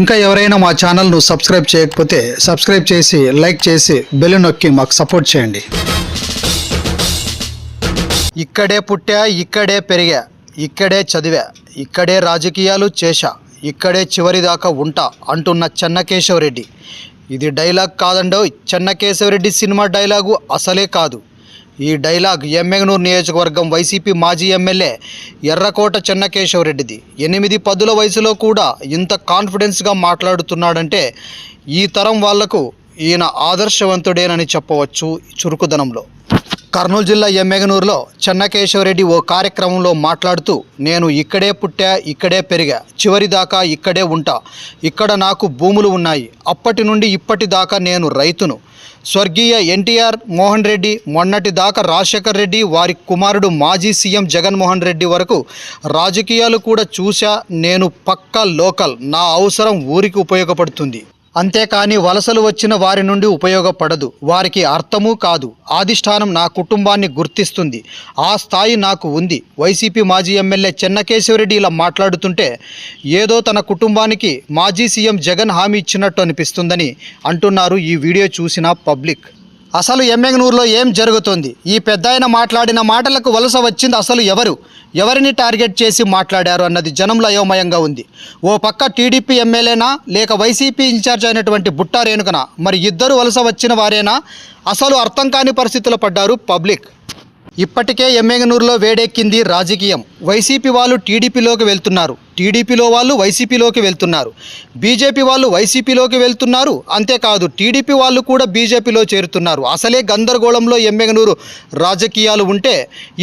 ఇంకా ఎవరైనా మా ఛానల్ను సబ్స్క్రైబ్ చేయకపోతే సబ్స్క్రైబ్ చేసి లైక్ చేసి బెల్ నొక్కి మాకు సపోర్ట్ చేయండి. ఇక్కడే పుట్టా ఇక్కడే పెరిగా ఇక్కడే చదివా ఇక్కడే రాజకీయాలు చేశా ఇక్కడే చివరి దాకా ఉంటా అంటున్న చెన్నకేశవరెడ్డి. ఇది డైలాగ్ కాదండో చెన్నకేశవరెడ్డి సినిమా డైలాగు అసలే కాదు. ఈ డైలాగ్ ఎమ్మెగనూరు నియోజకవర్గం వైసీపీ మాజీ ఎమ్మెల్యే ఎర్రకోట చెన్నకేశవరెడ్డిది. ఎనిమిది పదుల వయసులో కూడా ఇంత కాన్ఫిడెన్స్గా మాట్లాడుతున్నాడంటే ఈ తరం వాళ్ళకు ఈయన ఆదర్శవంతుడేనని చెప్పవచ్చు చురుకుదనంలో. కర్నూలు జిల్లా ఎమ్మెగనూరులో చెన్నకేశవరెడ్డి ఓ కార్యక్రమంలో మాట్లాడుతూ నేను ఇక్కడే పుట్టా ఇక్కడే పెరిగా చివరి దాకా ఇక్కడే ఉంటా ఇక్కడ నాకు భూములు ఉన్నాయి అప్పటి నుండి ఇప్పటి దాకా నేను రైతును. స్వర్గీయ ఎన్టీఆర్ మోహన్ రెడ్డి మొన్నటి దాకా రాజశేఖర్ రెడ్డి వారి కుమారుడు మాజీ సీఎం జగన్మోహన్ రెడ్డి వరకు రాజకీయాలు కూడా చూశా నేను పక్కా లోకల్ నా అవసరం ఊరికి ఉపయోగపడుతుంది. అంతేకాని వలసలు వచ్చిన వారి నుండి ఉపయోగపడదు. వారికి అర్థమూ కాదు. ఆదిష్టానం నా కుటుంబాన్ని గుర్తిస్తుంది. ఆ స్థాయి నాకు ఉంది. వైసీపీ మాజీ ఎమ్మెల్యే చెన్నకేశవరెడ్డి ఇలా మాట్లాడుతుంటే ఏదో తన కుటుంబానికి మాజీ సీఎం జగన్ హామీ ఇచ్చినట్టు అనిపిస్తుందని అంటున్నారు ఈ వీడియో చూసిన పబ్లిక్. అసలు ఎమ్మెంగనూరులో ఏం జరుగుతుంది? ఈ పెద్దాయన మాట్లాడిన మాటలకు వలస వచ్చింది అసలు ఎవరు? ఎవరిని టార్గెట్ చేసి మాట్లాడారు అన్నది జనంలో అయోమయంగా ఉంది. ఓ పక్క టీడీపీ ఎమ్మెల్యేనా లేక వైసీపీ ఇన్ఛార్జ్ అయినటువంటి బుట్టా రేణుకనా? మరి ఇద్దరు వలస వచ్చిన వారేనా? అసలు అర్థం కాని పరిస్థితుల్లో పడ్డారు పబ్లిక్. ఇప్పటికే ఎమ్మెగనూరులో వేడెక్కింది రాజకీయం. వైసీపీ వాళ్ళు టీడీపీలోకి వెళ్తున్నారు. టీడీపీలో వాళ్ళు వైసీపీలోకి వెళ్తున్నారు. బీజేపీ వాళ్ళు వైసీపీలోకి వెళ్తున్నారు. అంతేకాదు టీడీపీ వాళ్ళు కూడా బీజేపీలో చేరుతున్నారు. అసలే గందరగోళంలో ఎమ్మెగనూరు రాజకీయాలు ఉంటే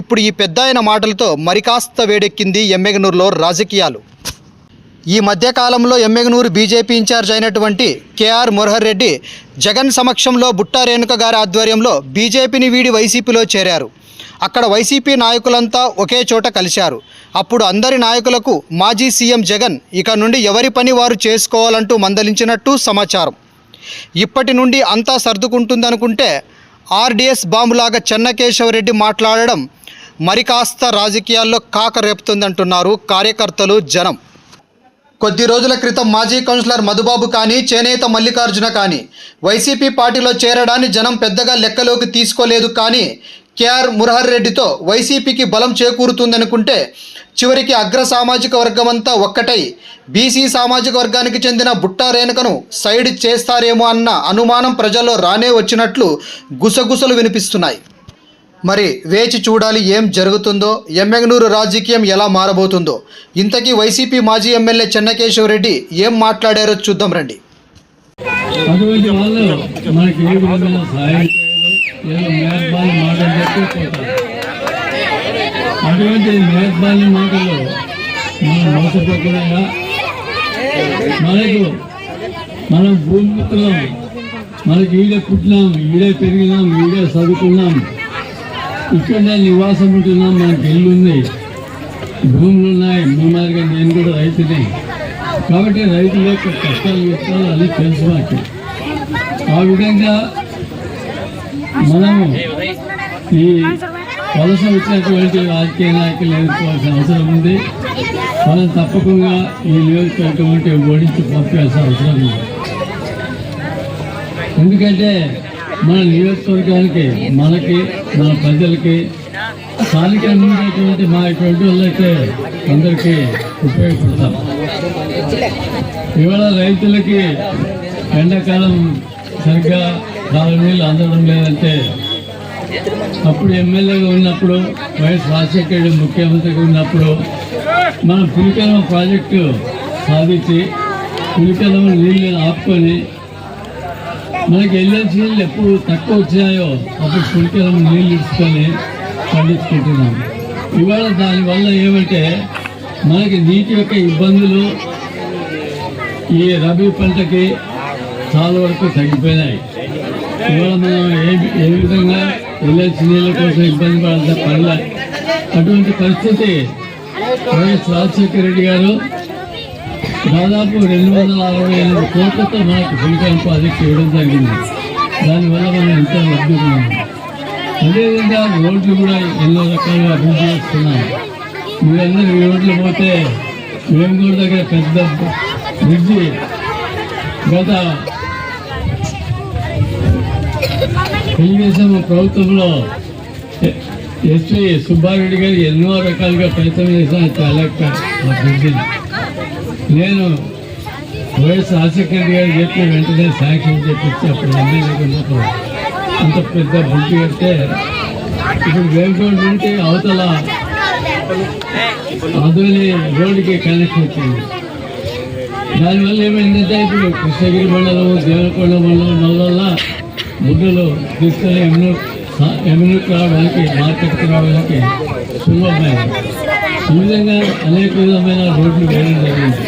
ఇప్పుడు ఈ పెద్దాయన మాటలతో మరికాస్త వేడెక్కింది ఎమ్మెగనూరులో రాజకీయాలు. ఈ మధ్యకాలంలో ఎమ్మెగనూరు బీజేపీ ఇన్ఛార్జ్ అయినటువంటి కేఆర్ మురహర్ రెడ్డి జగన్ సమక్షంలో బుట్టా రేణుక గారి ఆధ్వర్యంలో బీజేపీని వీడి వైసీపీలో చేరారు. అక్కడ వైసీపీ నాయకులంతా ఒకే చోట కలిశారు. అప్పుడు అందరి నాయకులకు మాజీ సీఎం జగన్ ఇక నుండి ఎవరి పని వారు చేసుకోవాలంటూ మందలించినట్టు సమాచారం. ఇప్పటి నుండి అంతా సర్దుకుంటుందనుకుంటే ఆర్డీఎస్ బాంబులాగా చెన్నకేశవరెడ్డి మాట్లాడడం మరి కాస్త రాజకీయాల్లో కాక రేపుతుందంటున్నారు కార్యకర్తలు జనం. కొద్ది రోజుల క్రితం మాజీ కౌన్సిలర్ మధుబాబు కానీ చేనేత మల్లికార్జున కానీ వైసీపీ పార్టీలో చేరడాన్ని జనం పెద్దగా లెక్కలోకి తీసుకోలేదు కానీ కేఆర్ మురహర్ రెడ్డితో వైసీపీకి బలం చేకూరుతుందనుకుంటే చివరికి అగ్ర సామాజిక వర్గం అంతా ఒక్కటై బీసీ సామాజిక వర్గానికి చెందిన బుట్టా రేణుకను సైడ్ చేస్తారేమో అన్న అనుమానం ప్రజల్లో రానే వచ్చినట్లు గుసగుసలు వినిపిస్తున్నాయి. మరి వేచి చూడాలి ఏం జరుగుతుందో ఎమ్మెగనూరు రాజకీయం ఎలా మారబోతుందో. ఇంతకీ వైసీపీ మాజీ ఎమ్మెల్యే చెన్నకేశవరెడ్డి ఏం మాట్లాడారో చూద్దాం రండి. ఏదో మేఘబాలి మాటలు చెప్పి పోతారు. అటువంటి మేఘబాలి మాటలు మనం మోసపోకుండా మనకు మనం భూమిపుత్రం మనకి ఈడే పుట్టినాం ఈడే పెరిగినాం ఈడే చదువుకున్నాం. ఇక్కడనే నివాసం ఉంటున్నాం మనకి ఇల్లు ఉంది. భూములు ఉన్నాయి. మీ మాదిరిగా నేను కూడా రైతుని. కాబట్టి రైతుల యొక్క కష్టాలు ఇష్టాలు అది తెలుసు నాకు ఆ విధంగా మనము ఈ వలస వచ్చినటువంటి రాజకీయ నాయకులు ఎదుర్కోవాల్సిన అవసరం ఉంది. మనం తప్పకుండా ఈ నియోజకవర్గంటే ఓడించి పంపాల్సిన అవసరం ఉంది. ఎందుకంటే మన నియోజకవర్గానికి మనకి మన ప్రజలకి స్థానికంగా ఉండేటువంటి మా ఇటువంటి వాళ్ళైతే అందరికీ ఉపయోగపడతాం. ఇవాళ రైతులకి ఎండాకాలం సరిగ్గా నాలుగు నీళ్ళు అందడం లేదంటే అప్పుడు ఎమ్మెల్యేగా ఉన్నప్పుడు వైఎస్ రాజశేఖర ముఖ్యమంత్రిగా ఉన్నప్పుడు మనం పులికలం ప్రాజెక్టు సాధించి పులికలం నీళ్ళని ఆపుకొని మనకి ఎల్ఎల్సి నీళ్ళు ఎప్పుడు తక్కువ వచ్చినాయో అప్పుడు పులికలం నీళ్ళు ఇచ్చుకొని పండించుకుంటున్నాం. ఇవాళ దానివల్ల ఏమంటే మనకి నీటి యొక్క ఇబ్బందులు ఈ రబీ పంటకి చాలా వరకు తగ్గిపోయినాయి. ఇవాళ మనం ఏ ఏ విధంగా ఎల్ఎల్సి కోసం ఇబ్బంది పడాల్సిన పనుల అటువంటి పరిస్థితి వైఎస్ రాజశేఖర రెడ్డి గారు దాదాపు రెండు వందల అరవై ఎనిమిది కోట్లతో మనకు ఫుల్కాన్ ప్రాజెక్ట్ ఇవ్వడం జరిగింది. దానివల్ల మనం ఎంతో లబ్ధిస్తున్నాం అదేవిధంగా రోడ్లు కూడా ఎన్నో రకాలుగా అభివృద్ధి చేస్తున్నాం మీరందరూ ఈ రోడ్లు పోతే వేమగూడ దగ్గర పెద్ద బ్రిడ్జి గత తెలుగుదేశం ప్రభుత్వంలో ఎ- ఎస్పీ సుబ్బారెడ్డి గారు ఎన్నో రకాలుగా ప్రయత్నం చేసిన తెలక్క నేను వైఎస్ రాజశేఖర గారు చెప్పి వెంటనే శాంక్షన్ చేపించి అప్పుడు ఎమ్మెల్యేగా ఉన్నప్పుడు అంత పెద్ద బుద్ధి కడితే ఇప్పుడు వేమకోట నుండి అవతల అదోని రోడ్డుకి కనెక్షన్ వచ్చింది దానివల్ల ఏమైందంటే ఇప్పుడు కృష్ణగిరి మండలం దేవరకొండ మండలం నల్లల్ల ముడ్డులు తీసుకెళ్ళి ఎమ్మెల్యే ఎమ్మెల్యేకి రావడానికి మార్కెట్కి రావడానికి సులభమైంది ఈ విధంగా అనేక విధమైన రోడ్లు వేయడం జరిగింది.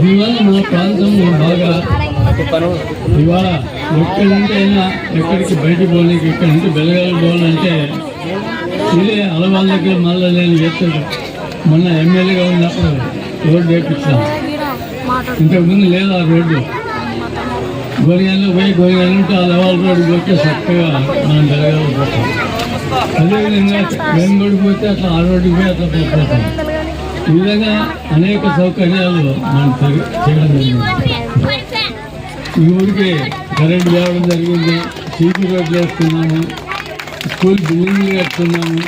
దీనివల్ల మన ప్రాంతంలో బాగా ఇవాళ ఎక్కడి నుంచి అయినా ఎక్కడికి బయటకు పోలేక ఇక్కడి నుంచి బెలగాలి పోవాలంటే ఇదే అలవాళ్ళ దగ్గర మళ్ళీ నేను చేస్తాను. మొన్న ఎమ్మెల్యేగా ఉన్నప్పుడు రోడ్డు వేయించాను ఇంతకుముందు లేదు ఆ రోడ్డు. గోరియాల్లో పోయి గోరియాల ఉంటే ఆ లెవెల్ పోతే చక్కగా మనం బెలగాలి పోతాం. అదేవిధంగా వెంగోడి పోతే అట్లా ఆ రోడ్డుకి పోయి అట్లా పోతాం. ఈ విధంగా అనేక సౌకర్యాలు మనం చేయడం జరిగింది. ఈ ఊరికి కరెంట్ తేవడం జరిగింది. సీసీ రోడ్లు వేస్తున్నాము. స్కూల్ బిల్డింగ్లు కడుతున్నాము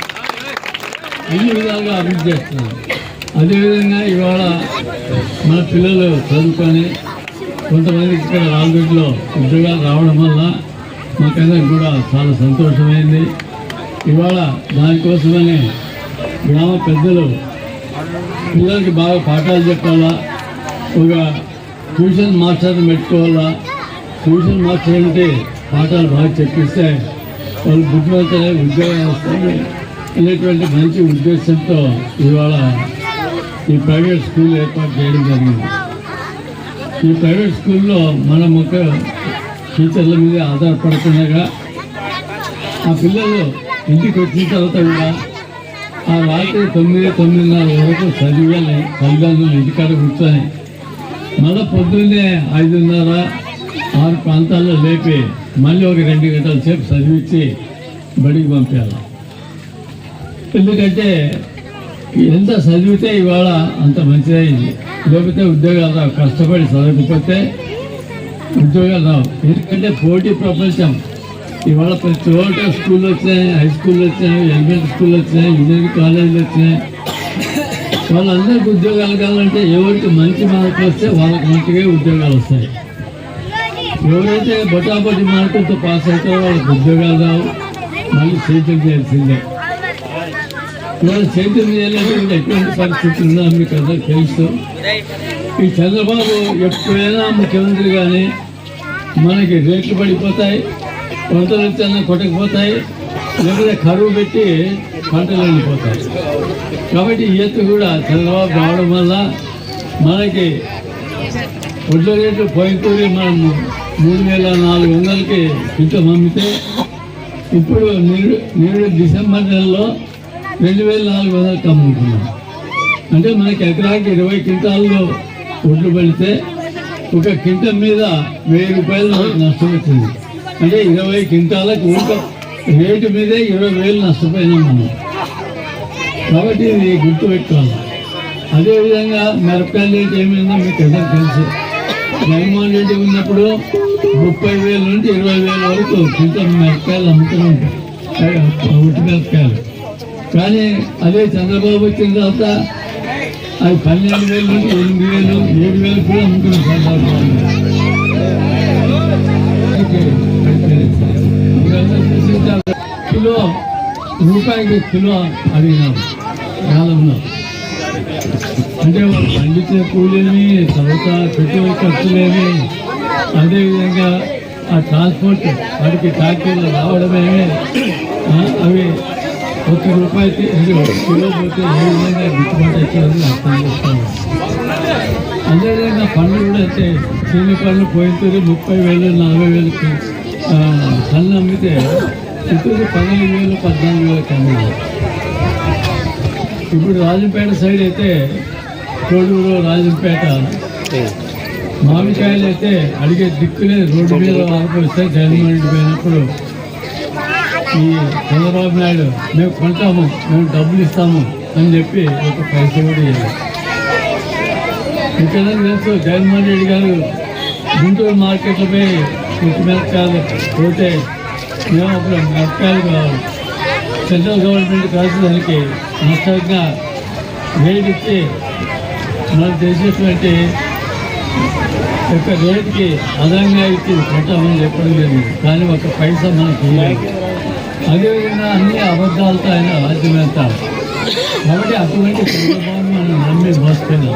అన్ని విధాలుగా అభివృద్ధి చేస్తున్నాము అదేవిధంగా ఇవాళ మన పిల్లలు చదువుకొని కొంతమందికి ఇక్కడ రాజులో ఉద్యోగాలు రావడం వల్ల మాకందరికి కూడా చాలా సంతోషమైంది. ఇవాళ దానికోసమని గ్రామ పెద్దలు పిల్లలకి బాగా పాఠాలు చెప్పాలా ఒక ట్యూషన్ మాస్టర్ని పెట్టుకోవాలా ట్యూషన్ మాస్టర్ అంటే పాఠాలు బాగా చెప్పిస్తే వాళ్ళు బుద్ధిమంతులే ఉద్యోగాలు వస్తాయి అనేటువంటి మంచి ఉద్దేశంతో ఇవాళ ఈ ప్రైవేట్ స్కూల్ ఏర్పాటు చేయడం జరిగింది. ఈ ప్రైవేట్ స్కూల్లో మనం ఒక టీచర్ల మీద ఆధారపడకుండా ఆ పిల్లలు ఇంటికి వచ్చిన తర్వాత కూడా ఆ రాత్రి తొమ్మిది తొమ్మిదిన్నర వరకు చదివాలి తల్లిదండ్రులు ఇంటికాడ కూర్చొని మళ్ళీ పొద్దున్నే ఐదున్నర ఆరు ప్రాంతాల్లో లేపి మళ్ళీ ఒక రెండు గంటల సేపు చదివించి బడికి పంపించాలి. ఎందుకంటే ఎంత చదివితే ఇవాళ అంత మంచిదైంది. లేకపోతే ఉద్యోగాలు రావు. కష్టపడి చదవకపోతే ఉద్యోగాలు రావు. ఎందుకంటే పోటీ ప్రపంచం. ఇవాళ ప్రతి చోట స్కూల్ వచ్చినాయి హై స్కూల్ వచ్చినాయి ఎలిమెంటరీ స్కూల్ వచ్చినాయి ఇంజనీరింగ్ కాలేజీలు వచ్చినాయి. వాళ్ళందరికీ ఉద్యోగాలు కావాలంటే ఎవరికి మంచి మార్కులు వస్తే వాళ్ళకి మంచిగా ఉద్యోగాలు వస్తాయి. ఎవరైతే బొటాబొటి మార్కులతో పాస్ అవుతారో వాళ్ళకి ఉద్యోగాలు రావు. మళ్ళీ చేతులు చేయాల్సిందే ఇవాళ చేతులు చేయలేకుండా ఎటువంటి పరిస్థితి ఉందో మీకు అందరికి తెలుసు. ఈ చంద్రబాబు ఎప్పుడైనా ముఖ్యమంత్రి కానీ మనకి రేట్లు పడిపోతాయి పంటలు వచ్చాన కొట్టకపోతాయి లేకపోతే కరువు పెట్టి పంటలు వెళ్ళిపోతాయి కాబట్టి ఈత ఎత్తు కూడా చంద్రబాబు రావడం వల్ల మనకి వడ్ల రేట్లు పోయిపోయి మనం మూడు వేల నాలుగు వందలకి ఇంత అమ్మితే ఇప్పుడు నిరుడు నిరుడు డిసెంబర్ నెలలో రెండు వేల నాలుగు వందలకి అమ్ముతున్నాం అంటే మనకి ఎకరాకి ఇరవై క్వింటాల్లో ఒడ్లు పడితే ఒక క్వింటల్ మీద వెయ్యి రూపాయలు మనకు నష్టం వచ్చింది. అంటే ఇరవై క్వింటాలకు ఒక రేటు మీదే ఇరవై వేలు నష్టపోయినాం మనం. కాబట్టి ఇది గుర్తుపెట్టుకోవాలి. అదేవిధంగా మిరపకాయల రేటు ఏమైందో మీకు అందరికి తెలుసు. జగన్మోహన్ రెడ్డి ఉన్నప్పుడు ముప్పై వేల నుండి ఇరవై వేల వరకు క్వింటల్ మిరపకాయలు అమ్ముతూ ఉంటాయి ఉట్టి మిరపకాయలు. కానీ అదే చంద్రబాబు వచ్చిన తర్వాత అది పన్నెండు వేలు నుంచి ఎనిమిది వేలు ఏడు వేలు కూడా అమ్ముతున్నాం చంద్రబాబు. కిలో రూపాయికి కిలో అడిగినాం కాలంలో. అంటే వాళ్ళు పండించే కూలీని తర్వాత పెట్టుబడి ఖర్చులేమి అదేవిధంగా ఆ ట్రాన్స్పోర్ట్ వాటికి ట్యాక్సీలు రావడమేమి అవి ఇది ఒక కిలో పోతే ఏ విధంగా గిట్టుబాటు అవుతుందని అర్థం చేస్తాను అదేవిధంగా పండ్లు కూడా అంతే చీని పండ్లు పోయిన ముప్పై వేలు నలభై వేలకి టన్ను అమ్మితే చిత్తూరు పదిహేను వేలు పద్నాలుగు వేలకు అమ్మింది ఇప్పుడు రాజంపేట సైడ్ అయితే కోడూరు రాజంపేట మామిడికాయలు అయితే అడిగే దిక్కులే రోడ్డు మీద ఆగిపోతే జగన్మోహన్ పోయినప్పుడు ఈ చంద్రబాబు నాయుడు మేము కొంటాము మేము డబ్బులు ఇస్తాము అని చెప్పి ఒక పైసలు కూడా ఇవ్వాలి ఇక్కడ తెలుసు జగన్మోహన్ రెడ్డి గారు గుంటూరు మార్కెట్లో పోయి మిరపకాయలు పోతే మేము అప్పుడు మిరపకాయలు కావాలి. సెంట్రల్ గవర్నమెంట్ కాల్చడానికి నష్టంగా రేట్ ఇచ్చి మనకు తెలిసినటువంటి యొక్క రేటుకి అదనంగా ఇచ్చి పెట్టామని చెప్పడం లేదు. కానీ ఒక పైసా మనకి ఇవ్వలేదు అదేవిధంగా అన్ని అబద్ధాలతో ఆయన రాజ్యం వెళ్తారు కాబట్టి అటువంటి చంద్రబాబు మనం నమ్మి మోసుకున్నాం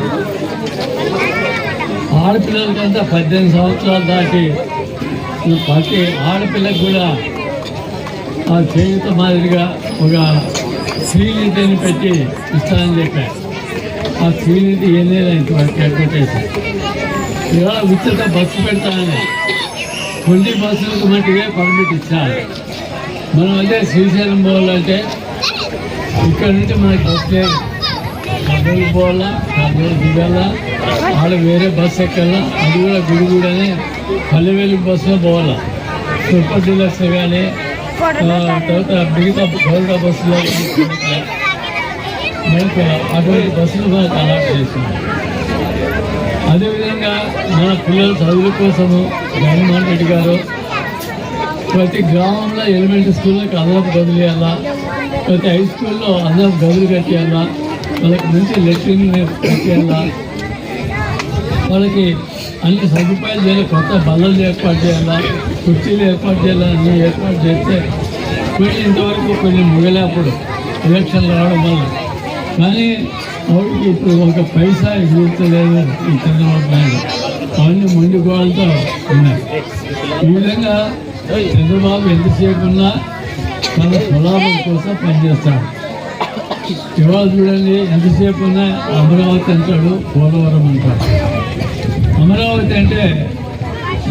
ఆడపిల్లలకంతా పద్దెనిమిది సంవత్సరాలు దాటి ప్రతి ఆడపిల్లకు కూడా ఆ చేయుత మాదిరిగా ఒక శ్రీనిధిని పెట్టి ఇస్తానని చెప్పారు. ఆ శ్రీనిధి ఎన్నేళ్ళు ఇంతవరకు అడ్వర్టైజ్ ఇలా ఉచిత బస్సు పెడతానని. కొన్ని బస్సులకు మట్టిగా పర్మిట్ ఇచ్చారు. మనం అంటే శ్రీశైలం పోవాలంటే ఇక్కడ నుండి మనకి బస్సు లేదు కర్నూలు పోవాలా కర్నూలు దిగాలా ఆడ వేరే బస్సు ఎక్కాలా అది కూడా గుడిగూడనే పల్లెవేలు బస్సులో పోవాలా. సూపర్ డీలక్స్ కానీ తర్వాత మిగతా గౌరవ బస్సులో మనకు అటువంటి బస్సులు మనకు అలాట్ చేస్తున్నాం అదేవిధంగా మన పిల్లల చదువుల కోసము జగన్మోహన్ రెడ్డి గారు ప్రతి గ్రామంలో ఎలిమెంటరీ స్కూళ్ళకి అదనపు గదులు ఇవ్వాలా ప్రతి హై స్కూల్లో అదనపు గదులు కట్టేయాలా వాళ్ళకి మంచి లెట్రిన్ కట్టేయాలా వాళ్ళకి అన్ని సదుపాయాలు చేయాలి కొత్త బల్లలు ఏర్పాటు చేయాలా కుర్చీలు ఏర్పాటు చేయాలా అన్నీ ఏర్పాటు చేస్తే కొన్ని ఇంతవరకు కొన్ని మిగలేప్పుడు ఎలక్షన్లు రావడం వల్ల. కానీ ఆవిడకి ఇప్పుడు ఒక పైసా ఎదుగుతలేదు ఈ చంద్రబాబు నాయుడు. అవన్నీ మొండి గోడలతో ఉన్నాయి. ఈ విధంగా చంద్రబాబు ఎంతసేపు ఉన్నా తన స్వలాభం కోసం పనిచేస్తాడు. ఇవాళ చూడండి ఎంతసేపు ఉన్నా అమరావతి అంటాడు పోలవరం అంటాడు. అమరావతి అంటే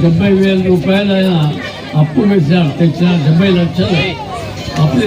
డెబ్బై వేల రూపాయలు ఆయన అప్పు పెట్టినాడు తెచ్చిన డెబ్బై లక్షలు. అప్పు